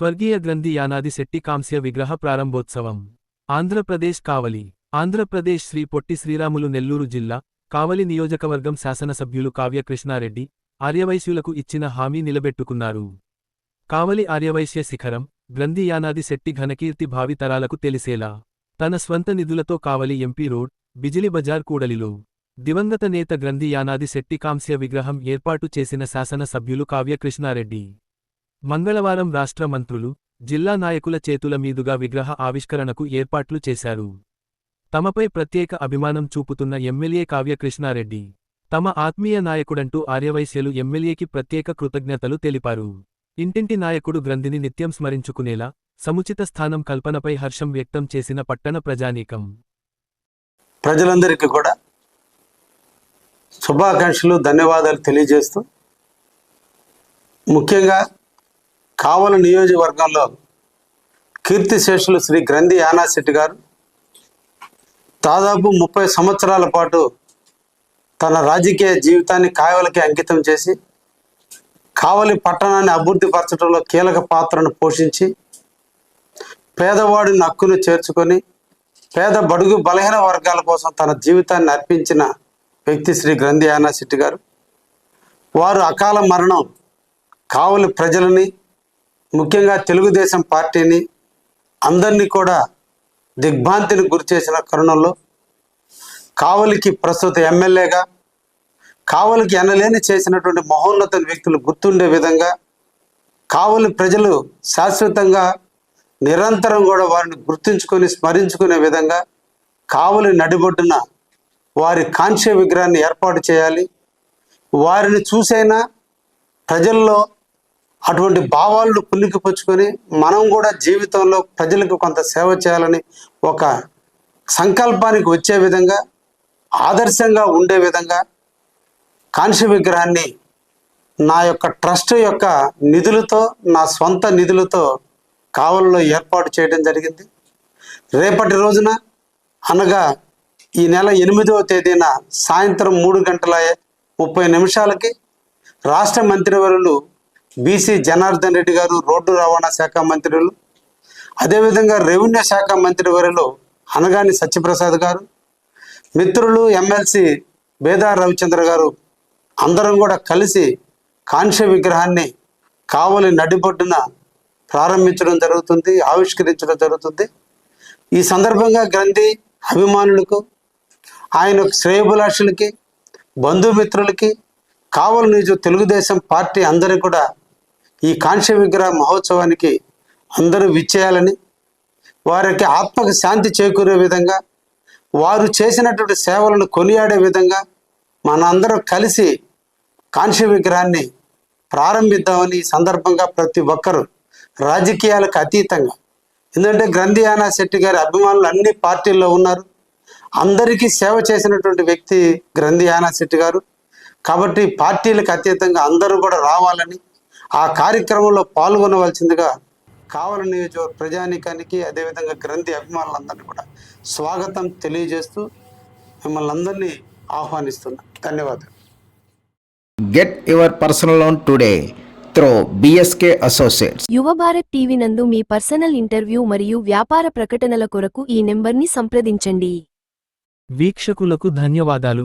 స్వర్గీయ గ్రంథి యానాది శెట్టి కాంస్య విగ్రహ ప్రారంభోత్సవం. ఆంధ్రప్రదేశ్ కావలి. ఆంధ్రప్రదేశ్ శ్రీ పొట్టి శ్రీరాములు నెల్లూరు జిల్లా కావలి నియోజకవర్గం శాసనసభ్యులు కావ్య కృష్ణారెడ్డి ఆర్యవైశ్యులకు ఇచ్చిన హామీ నిలబెట్టుకున్నారు. కావలి ఆర్యవైశ్య శిఖరం గ్రంథి యానాది శెట్టి ఘనకీర్తి భావితరాలకు తెలిసేలా. తన స్వంత నిధులతో కావలి ఎంపీ రోడ్ బిజిలి బజార్ కూడలిలో. దివంగత నేత గ్రంథి యానాది శెట్టి కాంస్య విగ్రహం ఏర్పాటు చేసిన శాసనసభ్యులు కావ్యకృష్ణారెడ్డి. కావ్య కృష్ణారెడ్డి మంగళవారం రాష్ట్ర మంత్రులు జిల్లా నాయకుల చేతుల మీదుగా విగ్రహ ఆవిష్కరణకు ఏర్పాట్లు చేశారు. తమపై ప్రత్యేక అభిమానం చూపుతున్న ఎమ్మెల్యే కావ్యకృష్ణారెడ్డి తమ ఆత్మీయ నాయకుడంటూ ఆర్యవైశ్యులు ఎమ్మెల్యేకి ప్రత్యేక కృతజ్ఞతలు తెలిపారు. ఇంటింటి నాయకుడు గ్రంథిని నిత్యం స్మరించుకునేలా సముచిత స్థానం కల్పనపై హర్షం వ్యక్తం చేసిన పట్టణ ప్రజానీకం. ప్రజలందరికీ కూడా శుభాకాంక్షలు ధన్యవాదాలు తెలియజేస్తూ ముఖ్యంగా కావల నియోజకవర్గంలో కీర్తిశేషులు శ్రీ గ్రంథి యానాశెట్టి గారు దాదాపు ముప్పై సంవత్సరాల పాటు తన రాజకీయ జీవితాన్ని కావలికి అంకితం చేసి కావలి పట్టణాన్ని అభివృద్ధి పరచడంలో కీలక పాత్రను పోషించి పేదవాడిని హక్కును చేర్చుకొని పేద బడుగు బలహీన వర్గాల కోసం తన జీవితాన్ని అర్పించిన వ్యక్తి శ్రీ గ్రంథి యానాశెట్టి గారు. వారు అకాల మరణం కావలి ప్రజలని ముఖ్యంగా తెలుగుదేశం పార్టీని అందరినీ కూడా దిగ్భ్రాంతిని గురిచేసిన కరుణంలో కావలికి ప్రస్తుత ఎమ్మెల్యేగా కావలికి ఎనలేని చేసినటువంటి మహోన్నత వ్యక్తులు గుర్తుండే విధంగా కావలి ప్రజలు శాశ్వతంగా నిరంతరం కూడా వారిని గుర్తుంచుకొని స్మరించుకునే విధంగా కావలి నడిబొడ్డున వారి కాంస్య విగ్రహాన్ని ఏర్పాటు చేయాలి. వారిని చూసైనా ప్రజల్లో అటువంటి భావాలను పుల్లికిపుచ్చుకొని మనం కూడా జీవితంలో ప్రజలకు కొంత సేవ చేయాలని ఒక సంకల్పానికి వచ్చే విధంగా ఆదర్శంగా ఉండే విధంగా కాంస్య విగ్రహాన్ని నా యొక్క ట్రస్ట్ యొక్క నిధులతో నా సొంత నిధులతో కావల్లో ఏర్పాటు చేయడం జరిగింది. రేపటి రోజున అనగా ఈ నెల ఎనిమిదవ తేదీన సాయంత్రం మూడు గంటల ముప్పై నిమిషాలకి రాష్ట్ర మంత్రివర్యులు బీసీ జనార్దన్ రెడ్డి గారు రోడ్డు రవాణా శాఖ మంత్రులు అదేవిధంగా రెవెన్యూ శాఖ మంత్రి వారిలో అనగాని సత్యప్రసాద్ గారు మిత్రులు ఎమ్మెల్సీ బేదా రవిచంద్ర గారు అందరం కూడా కలిసి కాంస్య విగ్రహాన్ని కావలి నడిబొడ్డున ప్రారంభించడం జరుగుతుంది ఆవిష్కరించడం జరుగుతుంది. ఈ సందర్భంగా గ్రంథి అభిమానులకు ఆయన శ్రేయభిలాషులకి బంధుమిత్రులకి కావలి నిజ తెలుగుదేశం పార్టీ అందరూ కూడా ఈ కాంస్య విగ్రహ మహోత్సవానికి అందరూ విచ్చేయాలని వారికి ఆత్మకు శాంతి చేకూరే విధంగా వారు చేసినటువంటి సేవలను కొనియాడే విధంగా మనందరం కలిసి కాంస్య విగ్రహాన్ని ప్రారంభిద్దామని ఈ సందర్భంగా ప్రతి ఒక్కరూ రాజకీయాలకు అతీతంగా ఎందుకంటే గ్రంథి యానా శెట్టి గారి అభిమానులు అన్ని పార్టీల్లో ఉన్నారు. అందరికీ సేవ చేసినటువంటి వ్యక్తి గ్రంథి యానా శెట్టి గారు. కాబట్టి పార్టీలకు అతీతంగా అందరూ కూడా రావాలని ఆ కార్యక్రమంలో పాల్గొనవలసిందిగా కావల నియోజకవర్గ ప్రజానీకానికి అదేవిధంగా గ్రంథి అభిమానులందరినీ కూడా స్వాగతం తెలియజేస్తూ మిమ్మల్ని అందరినీ ఆహ్వానిస్తున్నా. ధన్యవాదాలు. Get your personal loan today through BSK Associates. యువ భారత్ టీవీ నందు మీ పర్సనల్ ఇంటర్వ్యూ మరియు వ్యాపార ప్రకటనల కొరకు ఈ నెంబర్ని సంప్రదించండి. వీక్షకులకు ధన్యవాదాలు.